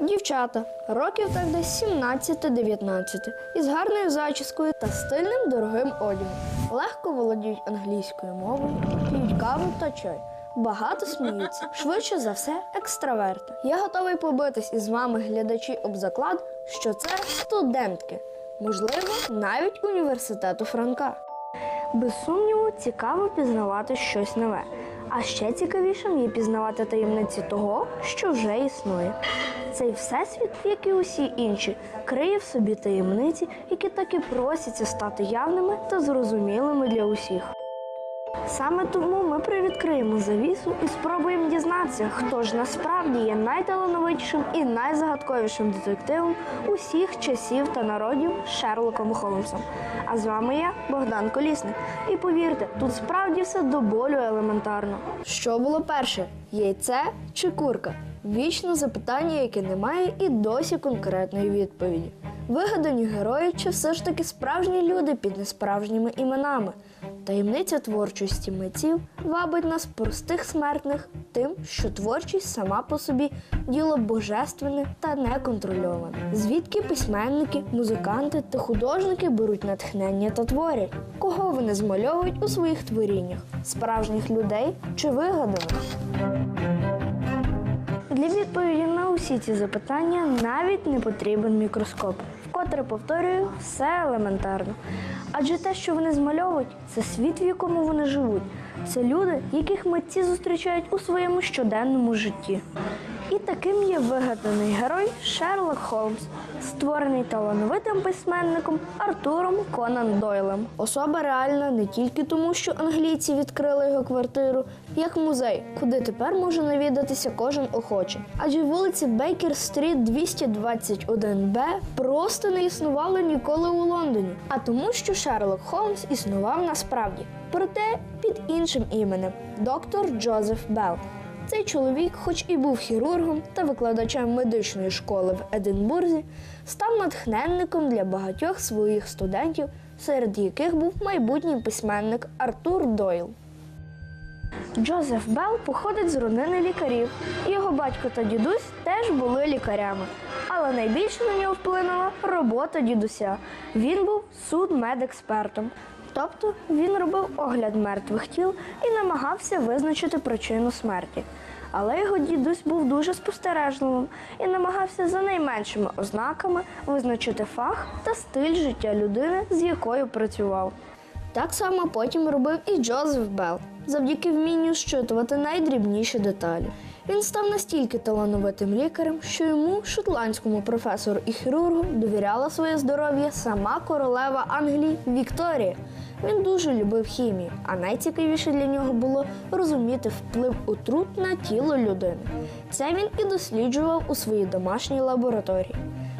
Дівчата, років так десь 17-19, із гарною зачіскою та стильним дорогим одягом. Легко володіють англійською мовою, п'ють каву та чай. Багато сміються, швидше за все, екстраверти. Я готовий побитись із вами, глядачі, об заклад, що це студентки, можливо, навіть університету Франка. Без сумніву, цікаво пізнавати щось нове. А ще цікавішим є пізнавати таємниці того, що вже існує. Цей всесвіт, як і усі інші, криє в собі таємниці, які так і просяться стати явними та зрозумілими для усіх. Саме тому ми привідкриємо завісу і спробуємо дізнатися, хто ж насправді є найталановитішим і найзагадковішим детективом усіх часів та народів Шерлоком Холмсом. А з вами я, Богдан Колісник. І повірте, тут справді все до болю елементарно. Що було перше: яйце чи курка? Вічне запитання, яке не має і досі конкретної відповіді. Вигадані герої чи все ж таки справжні люди під несправжніми іменами. Таємниця творчості митців вабить нас простих смертних тим, що творчість сама по собі діло божественне та неконтрольоване. Звідки письменники, музиканти та художники беруть натхнення та творять? Кого вони змальовують у своїх творіннях? Справжніх людей чи вигаданих? Для відповіді на усі ці запитання навіть не потрібен мікроскоп. Вкотре повторюю, все елементарно. Адже те, що вони змальовують, це світ, в якому вони живуть. Це люди, яких митці зустрічають у своєму щоденному житті. І таким є вигаданий герой Шерлок Холмс, створений талановитим письменником Артуром Конан Дойлем. Особа реальна не тільки тому, що англійці відкрили його квартиру як музей, куди тепер може навідатися кожен охочий. Адже вулиці Бейкер Стріт 221Б просто не існували ніколи у Лондоні, а тому, що Шерлок Холмс існував насправді, проте під іншим іменем доктор Джозеф Белл. Цей чоловік, хоч і був хірургом та викладачем медичної школи в Единбурзі, став натхненником для багатьох своїх студентів, серед яких був майбутній письменник Артур Дойл. Джозеф Белл походить з родини лікарів. Його батько та дідусь теж були лікарями. Але найбільше на нього вплинула робота дідуся. Він був судмедекспертом. Тобто він робив огляд мертвих тіл і намагався визначити причину смерті. Але його дідусь був дуже спостережливим і намагався за найменшими ознаками визначити фах та стиль життя людини, з якою працював. Так само потім робив і Джозеф Белл, завдяки вмінню щитувати найдрібніші деталі. Він став настільки талановитим лікарем, що йому, шотландському професору і хірургу, довіряла своє здоров'я сама королева Англії Вікторія. Він дуже любив хімію, а найцікавіше для нього було розуміти вплив отрут на тіло людини. Це він і досліджував у своїй домашній лабораторії.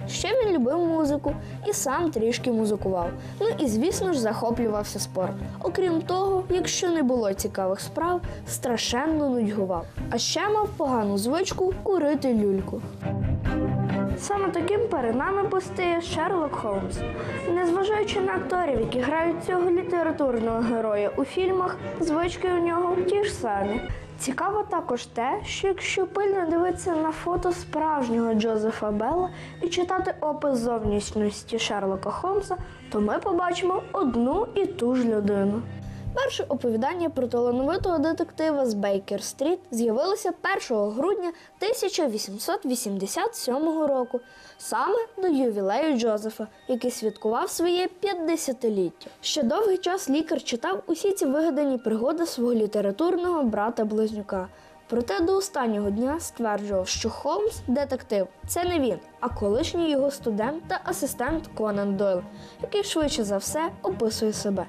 Ще він любив музику і сам трішки музикував. Ну і звісно ж захоплювався спортом. Окрім того, якщо не було цікавих справ, страшенно нудьгував. А ще мав погану звичку курити люльку. Саме таким перед нами постає Шерлок Холмс. Незважаючи на акторів, які грають цього літературного героя у фільмах, звички у нього ті ж самі. Цікаво також те, що якщо пильно дивитися на фото справжнього Джозефа Белла і читати опис зовнішності Шерлока Холмса, то ми побачимо одну і ту ж людину. Перше оповідання про талановитого детектива з Бейкер Стріт з'явилося 1 грудня 1887 року, саме до ювілею Джозефа, який святкував своє 50-ліття. Ще довгий час лікар читав усі ці вигадані пригоди свого літературного брата-близнюка. Проте до останнього дня стверджував, що Холмс детектив це не він, а колишній його студент та асистент Конан Дойл, який швидше за все описує себе.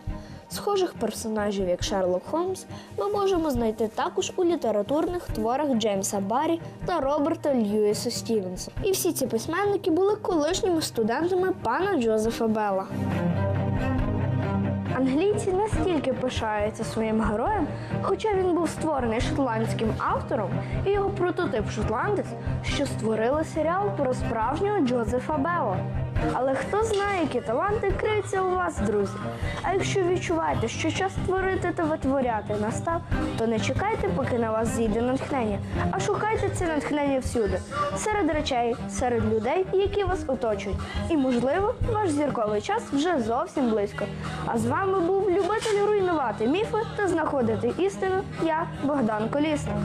Схожих персонажів, як Шерлок Холмс, ми можемо знайти також у літературних творах Джеймса Баррі та Роберта Льюіса Стівенса. І всі ці письменники були колишніми студентами пана Джозефа Белла. Англійці настільки пишаються своїм героєм, хоча він був створений шотландським автором і його прототип шотландець, що створили серіал про справжнього Джозефа Белла. Але хто знає, які таланти криються у вас, друзі. А якщо відчуваєте, що час творити та витворяти настав, то не чекайте, поки на вас зійде натхнення, а шукайте це натхнення всюди, серед речей, серед людей, які вас оточують. І, можливо, ваш зірковий час вже зовсім близько. А з вами був любитель руйнувати міфи та знаходити істину. Я Богдан Колісник.